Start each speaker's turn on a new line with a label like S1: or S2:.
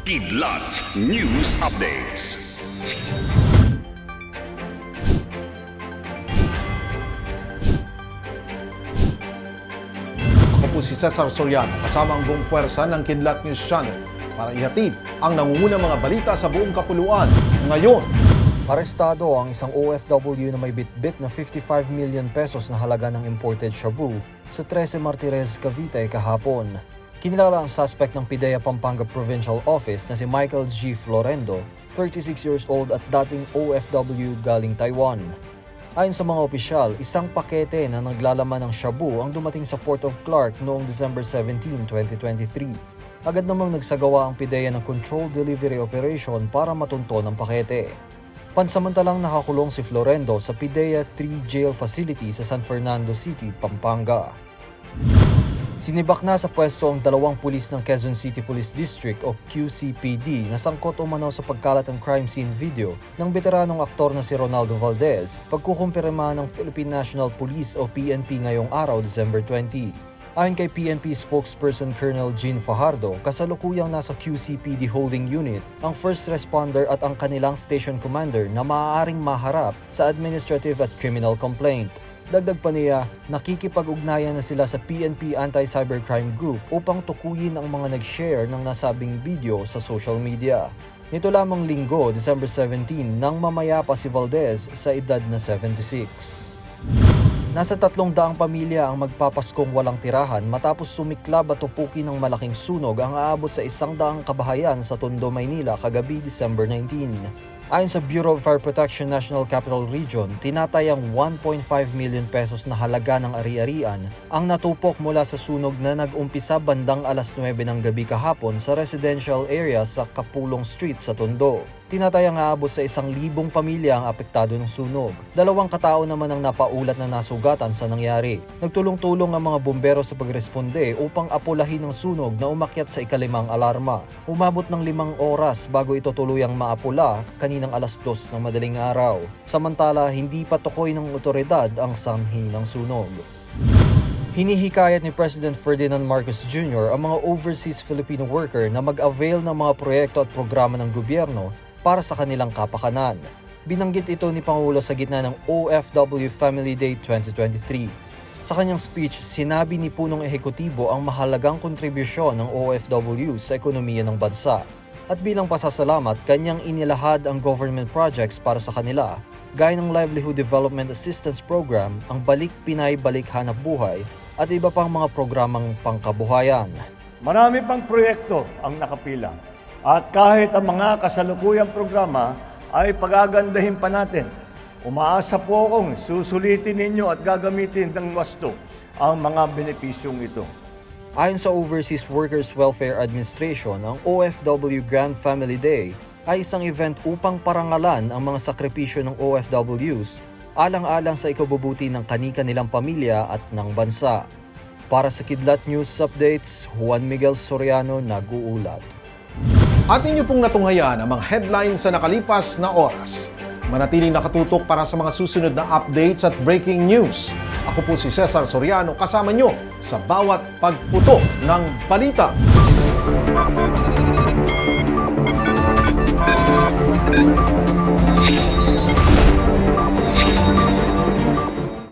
S1: Kidlat News Updates.
S2: Ako po si Cesar Soriano kasama ang buong puwersa ng Kidlat News Channel para ihatid ang nangungunang mga balita sa buong kapuluan ngayon.
S3: Arestado ang isang OFW na may bitbit na 55 million pesos na halaga ng imported shabu sa 13 Martires, Cavite kahapon. Kinilala ang suspect ng PIDEA Pampanga Provincial Office na si Michael G. Florendo, 36 years old at dating OFW galing Taiwan. Ayon sa mga opisyal, isang pakete na naglalaman ng shabu ang dumating sa Port of Clark noong December 17, 2023. Agad namang nagsagawa ang PIDEA ng controlled delivery operation para matunton ang pakete. Pansamantalang nakakulong si Florendo sa PIDEA 3 Jail Facility sa San Fernando City, Pampanga. Sinibak na sa pwesto ang dalawang pulis ng Quezon City Police District o QCPD na sangkot umano sa pagkalat ng crime scene video ng veteranong aktor na si Ronaldo Valdez pagkukumpirma ng Philippine National Police o PNP ngayong araw, December 20. Ayon kay PNP spokesperson Colonel Jean Fajardo, kasalukuyang nasa QCPD holding unit ang first responder at ang kanilang station commander na maaaring maharap sa administrative at criminal complaint. Dagdag pa niya, nakikipag-ugnayan na sila sa PNP Anti-Cybercrime Group upang tukuyin ang mga nag-share ng nasabing video sa social media. Nito lamang linggo, December 17, nang mamaya pa si Valdez sa edad na 76. Nasa tatlong daang pamilya ang magpapaskong walang tirahan matapos sumiklab at tupukin ng malaking sunog ang aabot sa isang daang kabahayan sa Tondo, Maynila kagabi December 19. Ayon sa Bureau of Fire Protection National Capital Region, tinatayang 1.5 million pesos na halaga ng ari-arian ang natupok mula sa sunog na nag-umpisa bandang alas 9 ng gabi kahapon sa residential area sa Kapulong Street sa Tondo. Tinatayang aabot sa isang libong pamilya ang apektado ng sunog. Dalawang katao naman ang napaulat na nasugatan sa nangyari. Nagtulong-tulong ang mga bumbero sa pagresponde upang apulahin ang sunog na umakyat sa ikalimang alarma. Umabot ng limang oras bago ito tuluyang maapula kaninang alas dos ng madaling araw. Samantala, hindi pa tukoy ng otoridad ang sanhi ng sunog. Hinihikayat ni President Ferdinand Marcos Jr. ang mga overseas Filipino worker na mag-avail ng mga proyekto at programa ng gobyerno para sa kanilang kapakanan. Binanggit ito ni Pangulo sa gitna ng OFW Family Day 2023. Sa kanyang speech, sinabi ni punong ehekutibo ang mahalagang kontribusyon ng OFW sa ekonomiya ng bansa. At bilang pasasalamat, kanyang inilahad ang government projects para sa kanila, gaya ng Livelihood Development Assistance Program, ang Balik Pinay Balik Hanap Buhay, at iba pang mga programang pangkabuhayan.
S4: Marami pang proyekto ang nakapila. At kahit ang mga kasalukuyang programa ay pagagandahin pa natin. Umaasa po akong susulitin ninyo at gagamitin ng wasto ang mga benepisyong ito.
S3: Ayon sa Overseas Workers Welfare Administration, ang OFW Grand Family Day ay isang event upang parangalan ang mga sakripisyo ng OFWs alang-alang sa ikabubuti ng kanika nilang pamilya at ng bansa. Para sa Kidlat News Updates, Juan Miguel Soriano nag-uulat.
S2: At inyo pong natunghayan ang mga headlines sa nakalipas na oras. Manatiling nakatutok para sa mga susunod na updates at breaking news. Ako po si Cesar Soriano kasama nyo sa bawat pagputo ng balita.